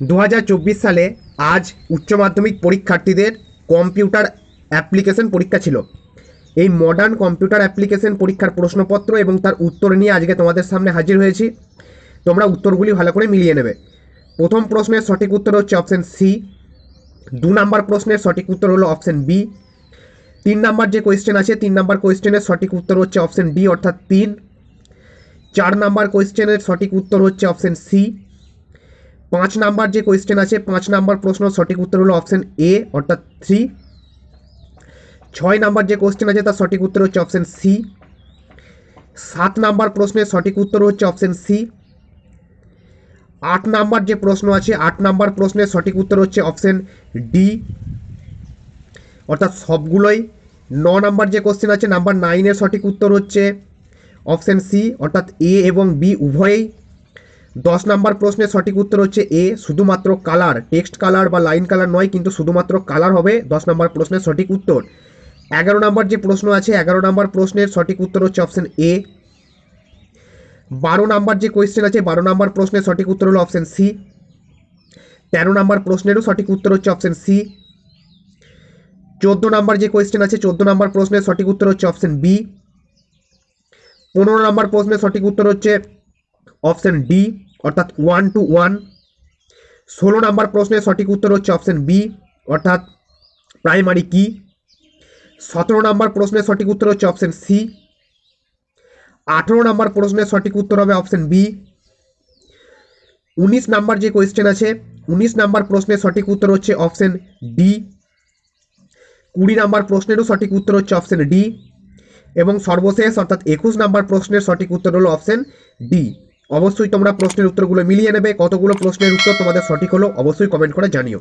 দু হাজার চব্বিশ সালে আজ উচ্চ মাধ্যমিক পরীক্ষার্থীদের কম্পিউটার অ্যাপ্লিকেশন পরীক্ষা ছিল। এই মডার্ন কম্পিউটার অ্যাপ্লিকেশন পরীক্ষার প্রশ্নপত্র এবং তার উত্তর নিয়ে আজকে তোমাদের সামনে হাজির হয়েছি। তোমরা উত্তরগুলি ভালো করে মিলিয়ে নেবে। প্রথম প্রশ্নের সঠিক উত্তর হচ্ছে অপশন সি দু নম্বর প্রশ্নের সঠিক উত্তর হলো অপশন বি তিন নাম্বার যে কোয়েশ্চেন আছে, তিন নাম্বার কোয়েশ্চেনের সঠিক উত্তর হচ্ছে অপশন ডি অর্থাৎ তিন। চার নাম্বার কোয়েশ্চেনের সঠিক উত্তর হচ্ছে অপশন সি পাঁচ নাম্বার যে কোয়েশ্চেন আছে, পাঁচ নাম্বার প্রশ্ন সঠিক উত্তর হলো অপশন এ অর্থাৎ থ্রি ছয় নাম্বার যে কোয়েশ্চেন আছে, তার সঠিক উত্তর হচ্ছে অপশন সি সাত নাম্বার প্রশ্নের সঠিক উত্তর হচ্ছে অপশন সি আট নাম্বার যে প্রশ্ন আছে, আট নাম্বার প্রশ্নের সঠিক উত্তর হচ্ছে অপশন ডি অর্থাৎ সবগুলোই ন নাম্বার যে কোশ্চেন আছে, নাম্বার নাইনের সঠিক উত্তর হচ্ছে অপশন সি অর্থাৎ এ এবং বি উভয়েই দশ নাম্বার প্রশ্নের সঠিক উত্তর হচ্ছে এ, শুধুমাত্র কালার টেক্সট কালার বা লাইন কালার নয়, কিন্তু শুধুমাত্র কালার হবে দশ নাম্বার প্রশ্নের সঠিক উত্তর। এগারো নাম্বার যে প্রশ্ন আছে, এগারো নাম্বার প্রশ্নের সঠিক উত্তর হচ্ছে অপশন এ বারো নাম্বার যে কোয়েশ্চেন আছে, বারো নাম্বার প্রশ্নের সঠিক উত্তর হলো অপশন সি তেরো নাম্বার প্রশ্নেরও সঠিক উত্তর হচ্ছে অপশন সি চোদ্দ নাম্বার যে কোয়েশ্চেন আছে, চোদ্দ নাম্বার প্রশ্নের সঠিক উত্তর হচ্ছে অপশন বি পনেরো নাম্বার প্রশ্নের সঠিক উত্তর হচ্ছে অপশন ডি অর্থাৎ ওয়ান টু ওয়ান ষোলো নাম্বার প্রশ্নের সঠিক উত্তর হচ্ছে অপশন বি অর্থাৎ প্রাইমারি কি? সতেরো নাম্বার প্রশ্নের সঠিক উত্তর হচ্ছে অপশন সি আঠেরো নাম্বার প্রশ্নের সঠিক উত্তর হবে অপশন বি উনিশ নাম্বার যে কোয়েশ্চেন আছে, উনিশ নাম্বার প্রশ্নের সঠিক উত্তর হচ্ছে অপশন ডি কুড়ি নাম্বার প্রশ্নেরও সঠিক উত্তর হচ্ছে অপশন ডি এবং সর্বশেষ অর্থাৎ একুশ নাম্বার প্রশ্নের সঠিক উত্তর হলো অপশন ডি অবশ্যই তোমরা প্রশ্নের উত্তরগুলো মিলিয়ে নেবে, কতগুলো প্রশ্নের উত্তর তোমাদের সঠিক হলো, অবশ্যই কমেন্ট করে জানিও।